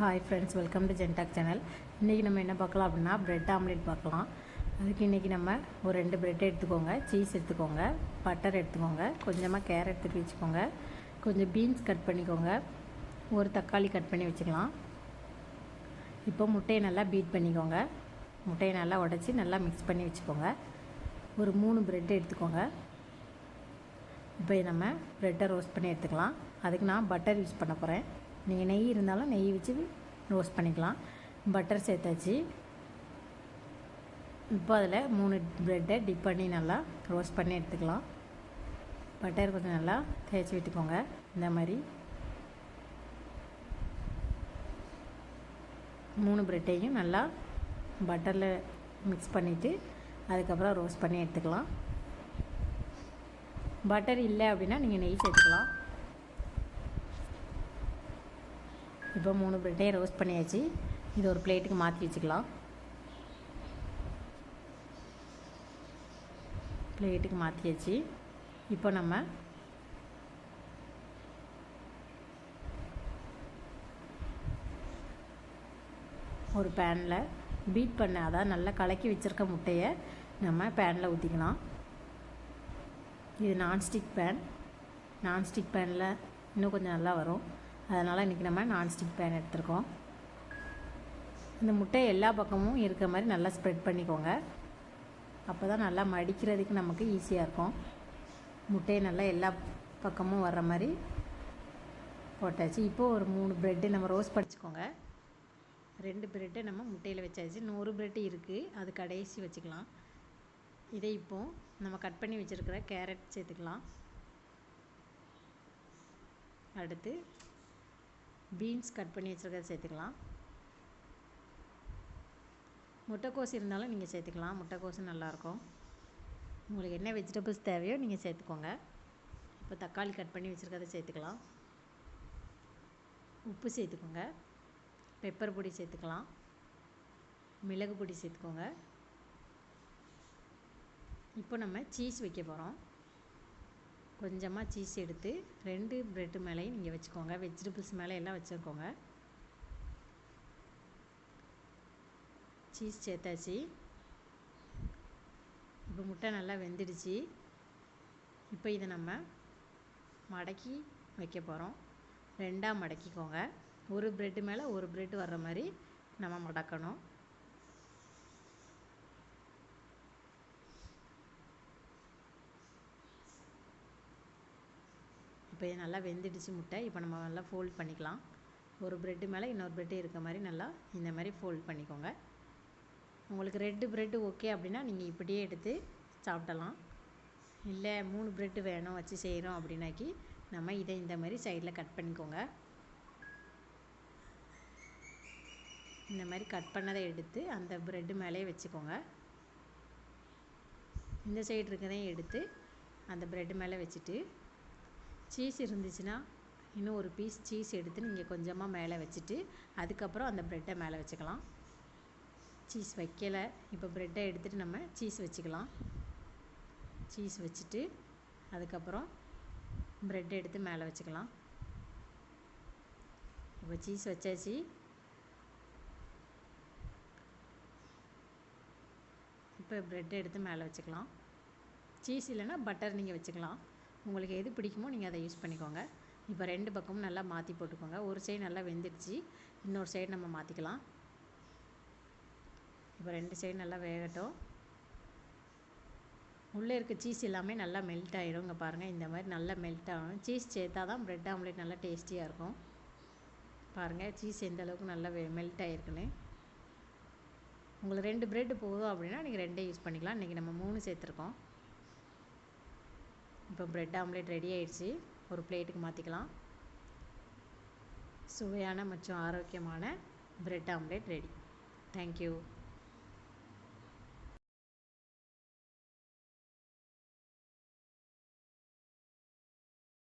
Hi friends welcome to ஜென்டாக் channel இன்றைக்கி நம்ம என்ன பார்க்கலாம் அப்படின்னா ப்ரெட் ஆம்லேட் பார்க்கலாம். அதுக்கு இன்றைக்கி நம்ம ஒரு ரெண்டு ப்ரெட் எடுத்துக்கோங்க. சீஸ் எடுத்துக்கோங்க. பட்டர் எடுத்துக்கோங்க. கொஞ்சமாக கேரட் எடுத்து வச்சுக்கோங்க. கொஞ்சம் பீன்ஸ் கட் பண்ணிக்கோங்க. ஒரு தக்காளி கட் பண்ணி வச்சுக்கலாம். இப்போ முட்டையை நல்லா பீட் பண்ணிக்கோங்க. முட்டையை நல்லா உடச்சி நல்லா மிக்ஸ் பண்ணி வச்சுக்கோங்க. ஒரு மூணு ப்ரெட் எடுத்துக்கோங்க. இப்போ நம்ம ப்ரெட்டை ரோஸ்ட் பண்ணி எடுத்துக்கலாம். அதுக்கு நான் பட்டர் யூஸ் பண்ண போகிறேன் நீங்கள் நெய் இருந்தாலும் நெய் வச்சு ரோஸ்ட் பண்ணிக்கலாம். பட்டர் சேர்த்தாச்சு. இப்போ அதில் மூணு ப்ரெட்டை டிப் பண்ணி நல்லா ரோஸ்ட் பண்ணி எடுத்துக்கலாம். பட்டர் கொஞ்சம் நல்லா தேய்ச்சி விட்டுக்கோங்க. இந்த மாதிரி. மூணு ப்ரெட்டையும் நல்லா பட்டரில் மிக்ஸ் பண்ணிவிட்டு அதுக்கப்புறம் ரோஸ்ட் பண்ணி எடுத்துக்கலாம். பட்டர் இல்லை அப்படின்னா நீங்கள் நெய் சேர்த்துக்கலாம். இப்போ மூணு பிரெட்டையும் ரோஸ்ட் பண்ணியாச்சு. இது ஒரு பிளேட்டுக்கு மாற்றி வச்சுக்கலாம். பிளேட்டுக்கு மாற்றியாச்சு இப்போ நம்ம ஒரு பேனில் பீட் பண்ண அதாவது நல்லா கலக்கி வச்சுருக்க முட்டையை நம்ம பேனில் ஊற்றிக்கலாம் இது நான்ஸ்டிக் பேன் நான்ஸ்டிக் பேனில் இன்னும் கொஞ்சம் நல்லா வரும். அதனால் இன்றைக்கி நம்ம நான்ஸ்டிக் பேன் எடுத்துருக்கோம். இந்த முட்டை எல்லா பக்கமும் இருக்கிற மாதிரி நல்லா ஸ்ப்ரெட் பண்ணிக்கோங்க. அப்போ தான் நல்லா மடிக்கிறதுக்கு நமக்கு ஈஸியாக இருக்கும். முட்டையை நல்லா எல்லா பக்கமும் வர்ற மாதிரி போட்டாச்சு. இப்போது ஒரு மூணு ப்ரெட்டு நம்ம ரோஸ்ட் படிச்சுக்கோங்க ரெண்டு ப்ரெட்டை நம்ம முட்டையில் வச்சாச்சு. நூறு ப்ரெட்டு இருக்குது அது கடைசி வச்சுக்கலாம். இதை இப்போது நம்ம கட் பண்ணி வச்சுருக்கிற கேரட் சேர்த்துக்கலாம். அடுத்து பீன்ஸ் கட் பண்ணி வச்சுருக்கிறத சேர்த்துக்கலாம். முட்டைக்கோஸ் இருந்தாலும் நீங்கள் சேர்த்துக்கலாம். முட்டைக்கோஸும் நல்லாயிருக்கும். உங்களுக்கு என்ன வெஜிடபிள்ஸ் தேவையோ நீங்கள் சேர்த்துக்கோங்க. இப்போ தக்காளி கட் பண்ணி வச்சுருக்கிறத சேர்த்துக்கலாம். உப்பு சேர்த்துக்கோங்க. பெப்பர் பொடி சேர்த்துக்கலாம். மிளகு பொடி சேர்த்துக்கோங்க. இப்போ நம்ம சீஸ் வைக்க போகிறோம் கொஞ்சமாக சீஸ் எடுத்து ரெண்டு ப்ரெட்டு மேலேயும் நீங்கள் வச்சுக்கோங்க. வெஜிடபிள்ஸ் மேலே எல்லாம் வச்சுருக்கோங்க சீஸ் சேர்த்தாச்சு. இப்போ முட்டை நல்லா வெந்துடுச்சு. இப்போ இதை நம்ம மடக்கி வைக்க போகிறோம் ரெண்டாக மடக்கிக்கோங்க. ஒரு ப்ரெட்டு மேலே ஒரு ப்ரெட் வர்ற மாதிரி நம்ம மடக்கணும். இப்போ நல்லா வெந்துடுச்சு முட்டை. இப்போ நம்ம நல்லா ஃபோல்ட் பண்ணிக்கலாம். ஒரு ப்ரெட்டு மேலே இன்னொரு ப்ரெட்டு இருக்க மாதிரி நல்லா இந்த மாதிரி ஃபோல்ட் பண்ணிக்கோங்க. உங்களுக்கு ரெட்டு ப்ரெட்டு ஓகே அப்படின்னா நீங்கள் இப்படியே எடுத்து சாப்பிடலாம். இல்லை மூணு ப்ரெட்டு வேணும் வச்சு செய்கிறோம் அப்படின்னாக்கி நம்ம இதை இந்த மாதிரி சைடில் கட் பண்ணிக்கோங்க. இந்த மாதிரி கட் பண்ணதை எடுத்து அந்த ப்ரெட்டு மேலே வச்சுக்கோங்க. இந்த சைடு இருக்கிறதையும் எடுத்து அந்த ப்ரெட்டு மேலே வச்சுட்டு சீஸ் இருந்துச்சுன்னா இன்னும் ஒரு பீஸ் சீஸ் எடுத்து நீங்கள் கொஞ்சமாக மேலே வச்சுட்டு அதுக்கப்புறம் அந்த ப்ரெட்டை மேலே வச்சுக்கலாம். சீஸ் வைக்கலை. இப்போ ப்ரெட்டை எடுத்துகிட்டு நம்ம சீஸ் வச்சுக்கலாம். சீஸ் வச்சுட்டு அதுக்கப்புறம் ப்ரெட் எடுத்து மேலே வச்சுக்கலாம். இப்போ சீஸ் வச்சாச்சு. இப்போ ப்ரெட் எடுத்து மேலே வச்சுக்கலாம். சீஸ் இல்லைன்னா பட்டர் நீங்கள் வச்சுக்கலாம். உங்களுக்கு எது பிடிக்குமோ நீங்கள் அதை யூஸ் பண்ணிக்கோங்க. இப்போ ரெண்டு பக்கமும் நல்லா மாற்றி போட்டுக்கோங்க. ஒரு சைடு நல்லா வெந்துடுச்சு. இன்னொரு சைடு நம்ம மாற்றிக்கலாம் இப்போ ரெண்டு சைடு நல்லா வேகட்டும். உள்ளே இருக்க சீஸ் எல்லாமே நல்லா மெல்ட் ஆகிடும் இங்கே பாருங்கள் இந்த மாதிரி நல்லா மெல்ட் ஆகும் சீஸ் சேர்த்தா தான் ப்ரெட் ஆம்லேட் நல்லா டேஸ்டியாக இருக்கும். பாருங்கள் சீஸ் எந்த அளவுக்கு நல்லா மெல்ட் ஆகிருக்குன்னு உங்களுக்கு ரெண்டு ப்ரெட் போதும் அப்படின்னா நீங்கள் ரெண்டே யூஸ் பண்ணிக்கலாம். இன்றைக்கி நம்ம மூணு சேர்த்துருக்கோம். இப்போ ப்ரெட் ஆம்லேட் ரெடி ஆயிடுச்சு. ஒரு பிளேட்டுக்கு மாற்றிக்கலாம் சுவையான மற்றும் ஆரோக்கியமான ப்ரெட் ஆம்லேட் ரெடி தேங்க்யூ